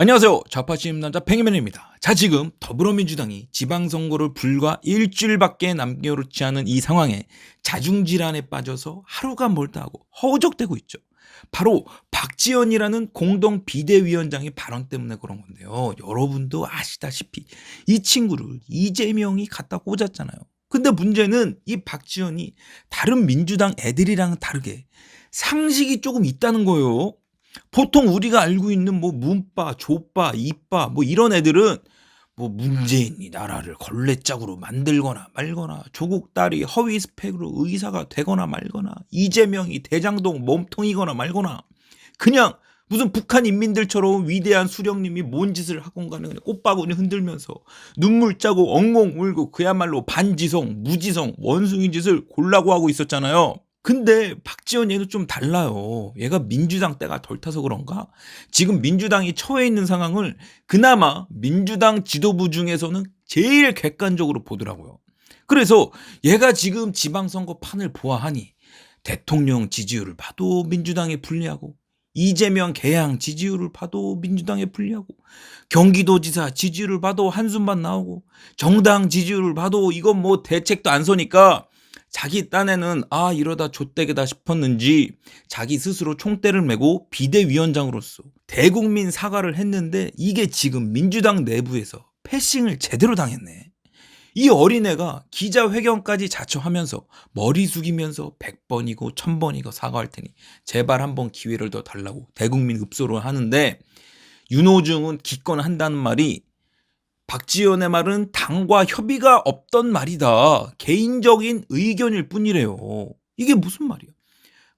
안녕하세요. 좌파심 남자 팽이맨입니다. 자, 지금 더불어민주당이 지방선거를 불과 일주일밖에 남겨놓지 않은 이 상황에 자중질환에 빠져서 하루가 멀다 하고 허우적대고 있죠. 바로 박지원이라는 공동 비대위원장의 발언 때문에 그런 건데요. 여러분도 아시다시피 이 친구를 이재명이 갖다 꽂았잖아요. 근데 문제는 이 박지원이 다른 민주당 애들이랑은 다르게 상식이 조금 있다는 거예요. 보통 우리가 알고 있는 뭐 문빠, 조빠, 이빠 뭐 이런 애들은 뭐 문재인이 나라를 걸레짝으로 만들거나 말거나 조국 딸이 허위 스펙으로 의사가 되거나 말거나 이재명이 대장동 몸통이거나 말거나 그냥 무슨 북한 인민들처럼 위대한 수령님이 뭔 짓을 하건 간에 그냥 꽃바구니 흔들면서 눈물 짜고 엉엉 울고 그야말로 반지성, 무지성, 원숭이 짓을 골라고 하고 있었잖아요. 근데 박지원 얘는 좀 달라요. 얘가 민주당 때가 덜 타서 그런가? 지금 민주당이 처해 있는 상황을 그나마 민주당 지도부 중에서는 제일 객관적으로 보더라고요. 그래서 얘가 지금 지방선거 판을 보아하니 대통령 지지율을 봐도 민주당에 불리하고 이재명 개항 지지율을 봐도 민주당에 불리하고 경기도지사 지지율을 봐도 한숨만 나오고 정당 지지율을 봐도 이건 뭐 대책도 안 서니까 자기 딴에는 아 이러다 좆대게다 싶었는지 자기 스스로 총대를 메고 비대위원장으로서 대국민 사과를 했는데 이게 지금 민주당 내부에서 패싱을 제대로 당했네. 이 어린애가 기자회견까지 자처하면서 머리 숙이면서 100번이고 1000번이고 사과할 테니 제발 한번 기회를 더 달라고 대국민 읍소를 하는데 윤호중은 기권 한다는 말이 박지원의 말은 당과 협의가 없던 말이다. 개인적인 의견일 뿐이래요. 이게 무슨 말이야?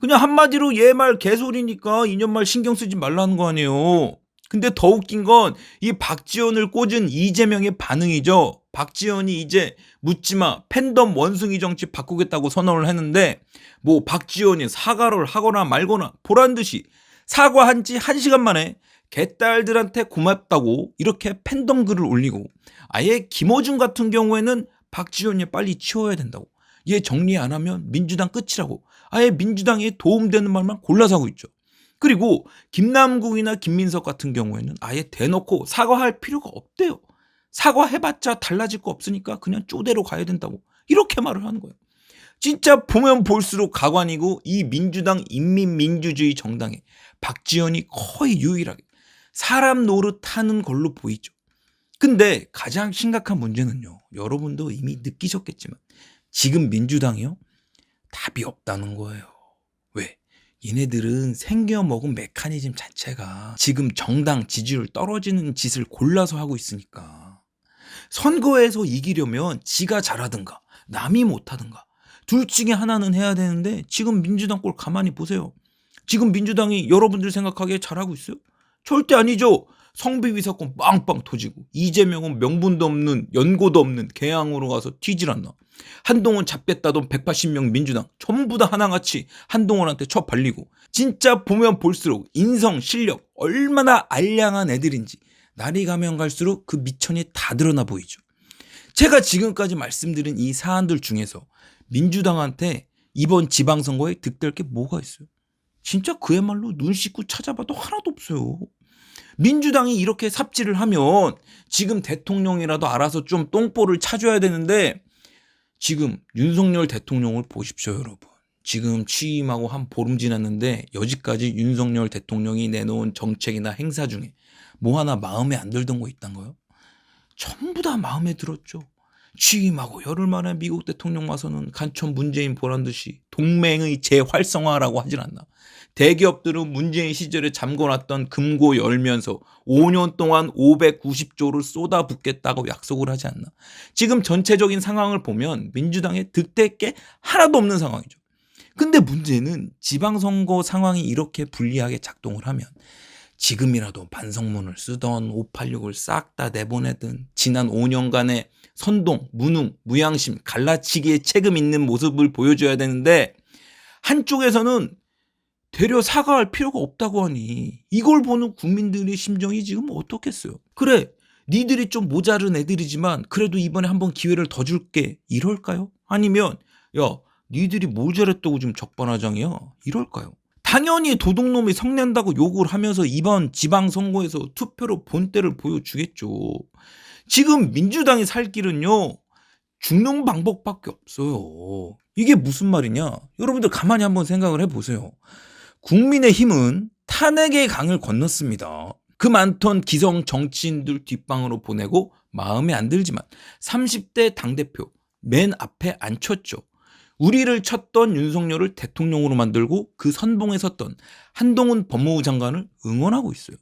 그냥 한마디로 얘 말 개소리니까 이년 말 신경 쓰지 말라는 거 아니에요. 근데 더 웃긴 건 이 박지원을 꽂은 이재명의 반응이죠. 박지원이 이제 묻지마 팬덤 원숭이 정치 바꾸겠다고 선언을 했는데 뭐 박지원이 사과를 하거나 말거나 보란 듯이 사과한 지한 시간 만에 개딸들한테 고맙다고 이렇게 팬덤 글을 올리고 아예 김어준 같은 경우에는 박지원이 빨리 치워야 된다고 얘 정리 안 하면 민주당 끝이라고 아예 민주당에 도움되는 말만 골라서 하고 있죠. 그리고 김남국이나 김민석 같은 경우에는 아예 대놓고 사과할 필요가 없대요. 사과해봤자 달라질 거 없으니까 그냥 쪼대로 가야 된다고 이렇게 말을 하는 거예요. 진짜 보면 볼수록 가관이고 이 민주당 인민민주주의 정당에 박지원이 거의 유일하게 사람 노릇하는 걸로 보이죠. 근데 가장 심각한 문제는요. 여러분도 이미 느끼셨겠지만 지금 민주당이요. 답이 없다는 거예요. 왜? 얘네들은 생겨먹은 메커니즘 자체가 지금 정당 지지율 떨어지는 짓을 골라서 하고 있으니까 선거에서 이기려면 지가 잘하든가 남이 못하든가 둘 중에 하나는 해야 되는데 지금 민주당 꼴 가만히 보세요. 지금 민주당이 여러분들 생각하기에 잘하고 있어요? 절대 아니죠. 성비위 사건 빵빵 터지고 이재명은 명분도 없는 연고도 없는 개항으로 가서 튀질 않나. 한동훈 잡겠다던 180명 민주당 전부 다 하나같이 한동훈한테 쳐 발리고 진짜 보면 볼수록 인성 실력 얼마나 알량한 애들인지 날이 가면 갈수록 그 미천이 다 드러나 보이죠. 제가 지금까지 말씀드린 이 사안들 중에서 민주당한테 이번 지방선거에 득될 게 뭐가 있어요? 진짜 그야말로 눈 씻고 찾아봐도 하나도 없어요. 민주당이 이렇게 삽질을 하면 지금 대통령이라도 알아서 좀 똥볼을 차줘야 되는데 지금 윤석열 대통령을 보십시오, 여러분. 지금 취임하고 한 보름 지났는데 여지까지 윤석열 대통령이 내놓은 정책이나 행사 중에 뭐 하나 마음에 안 들던 거 있단 거요? 전부 다 마음에 들었죠. 취임하고 열흘 만에 미국 대통령 와서는 간첩 문재인 보란 듯이 동맹의 재활성화라고 하질 않나. 대기업들은 문재인 시절에 잠궈놨던 금고 열면서 5년 동안 590조를 쏟아붓겠다고 약속을 하지 않나. 지금 전체적인 상황을 보면 민주당에 득될 게 하나도 없는 상황이죠. 근데 문제는 지방선거 상황이 이렇게 불리하게 작동을 하면 지금이라도 반성문을 쓰던 586을 싹 다 내보내든 지난 5년간의 선동, 무능, 무양심, 갈라치기에 책임 있는 모습을 보여줘야 되는데 한쪽에서는 되려 사과할 필요가 없다고 하니 이걸 보는 국민들의 심정이 지금 어떻겠어요? 그래, 니들이 좀 모자른 애들이지만 그래도 이번에 한번 기회를 더 줄게 이럴까요? 아니면 야, 니들이 뭘 잘했다고 지금 적반하장이야? 이럴까요? 당연히 도둑놈이 성낸다고 욕을 하면서 이번 지방선거에서 투표로 본때를 보여주겠죠. 지금 민주당이 살 길은요, 죽는 방법밖에 없어요. 이게 무슨 말이냐? 여러분들 가만히 한번 생각을 해보세요. 국민의 힘은 탄핵의 강을 건넜습니다. 그 많던 기성 정치인들 뒷방으로 보내고 마음에 안 들지만 30대 당대표 맨 앞에 앉혔죠. 우리를 쳤던 윤석열을 대통령으로 만들고 그 선봉에 섰던 한동훈 법무부 장관을 응원하고 있어요.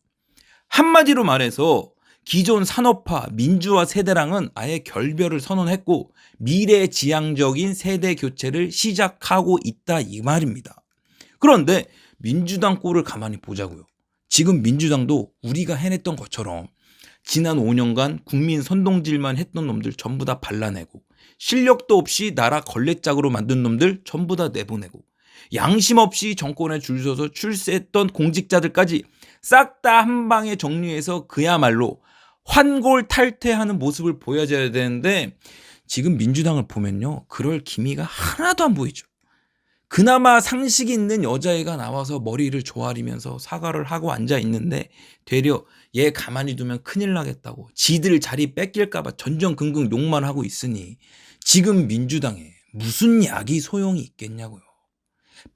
한마디로 말해서 기존 산업화, 민주화 세대랑은 아예 결별을 선언했고 미래 지향적인 세대 교체를 시작하고 있다 이 말입니다. 그런데 민주당 꼴을 가만히 보자고요. 지금 민주당도 우리가 해냈던 것처럼 지난 5년간 국민 선동질만 했던 놈들 전부 다 발라내고 실력도 없이 나라 걸레짝으로 만든 놈들 전부 다 내보내고 양심 없이 정권에 줄 서서 출세했던 공직자들까지 싹 다 한 방에 정리해서 그야말로 환골 탈퇴하는 모습을 보여줘야 되는데 지금 민주당을 보면요. 그럴 기미가 하나도 안 보이죠. 그나마 상식 있는 여자애가 나와서 머리를 조아리면서 사과를 하고 앉아 있는데 되려 얘 가만히 두면 큰일 나겠다고 지들 자리 뺏길까봐 전전긍긍 욕만 하고 있으니 지금 민주당에 무슨 약이 소용이 있겠냐고요.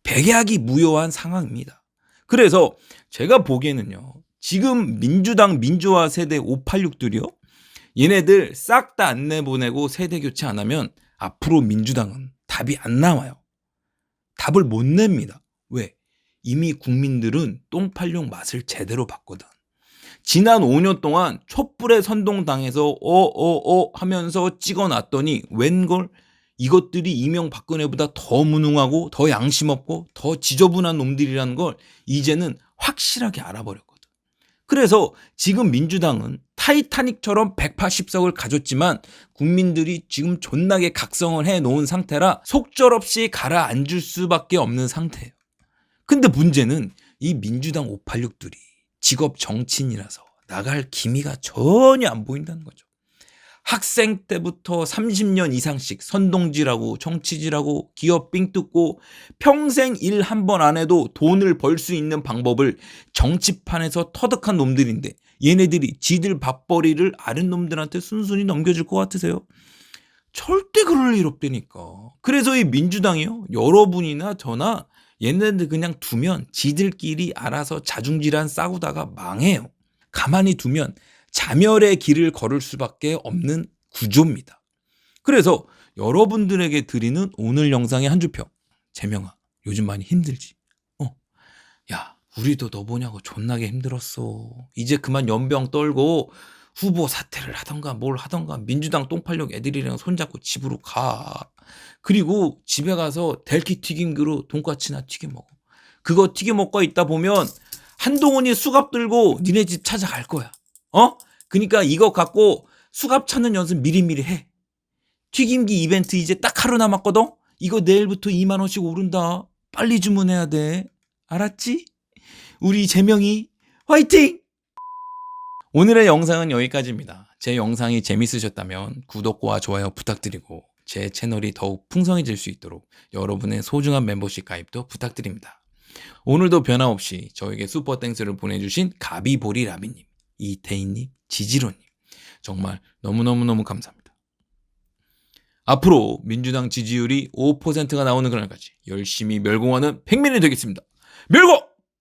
백약이 무효한 상황입니다. 그래서 제가 보기에는요. 지금 민주당 민주화 세대 586들이요. 얘네들 싹 다 안 내보내고 세대 교체 안 하면 앞으로 민주당은 답이 안 나와요. 답을 못 냅니다. 왜? 이미 국민들은 똥팔용 맛을 제대로 봤거든. 지난 5년 동안 촛불에 선동당해서 어어어 하면서 찍어놨더니 웬걸 이것들이 이명박근혜보다 더 무능하고 더 양심 없고 더 지저분한 놈들이라는 걸 이제는 확실하게 알아버렸거든. 그래서 지금 민주당은 타이타닉처럼 180석을 가졌지만 국민들이 지금 존나게 각성을 해 놓은 상태라 속절없이 가라앉을 수밖에 없는 상태예요. 근데 문제는 이 민주당 586들이 직업 정치인이라서 나갈 기미가 전혀 안 보인다는 거죠. 학생 때부터 30년 이상씩 선동질하고 정치질하고 기업 삥 뜯고 평생 일 한 번 안 해도 돈을 벌 수 있는 방법을 정치판에서 터득한 놈들인데 얘네들이 지들 밥벌이를 아는 놈들한테 순순히 넘겨줄 것 같으세요? 절대 그럴 일 없다니까. 그래서 이 민주당이요. 여러분이나 저나 얘네들 그냥 두면 지들끼리 알아서 자중질환 싸우다가 망해요. 가만히 두면 자멸의 길을 걸을 수밖에 없는 구조입니다. 그래서 여러분들에게 드리는 오늘 영상의 한 주평. 재명아, 요즘 많이 힘들지? 어. 야, 우리도 너 보냐고 존나게 힘들었어. 이제 그만 연병 떨고 후보 사퇴를 하던가 뭘 하던가 민주당 똥팔력 애들이랑 손잡고 집으로 가. 그리고 집에 가서 델키 튀김기로 돈까스나 튀겨 먹어. 그거 튀겨 먹고 있다 보면 한동훈이 수갑 들고 니네 집 찾아갈 거야. 어? 그러니까 이거 갖고 수갑 찾는 연습 미리미리 해. 튀김기 이벤트 이제 딱 하루 남았거든? 이거 내일부터 2만 원씩 오른다. 빨리 주문해야 돼. 알았지? 우리 재명이 화이팅! 오늘의 영상은 여기까지입니다. 제 영상이 재밌으셨다면 구독과 좋아요 부탁드리고 제 채널이 더욱 풍성해질 수 있도록 여러분의 소중한 멤버십 가입도 부탁드립니다. 오늘도 변함없이 저에게 슈퍼 땡스를 보내주신 가비보리 라비님, 이태인님, 지지로님 정말 너무너무너무 감사합니다. 앞으로 민주당 지지율이 5%가 나오는 그날까지 열심히 멸공하는 백민이 되겠습니다. 멸공!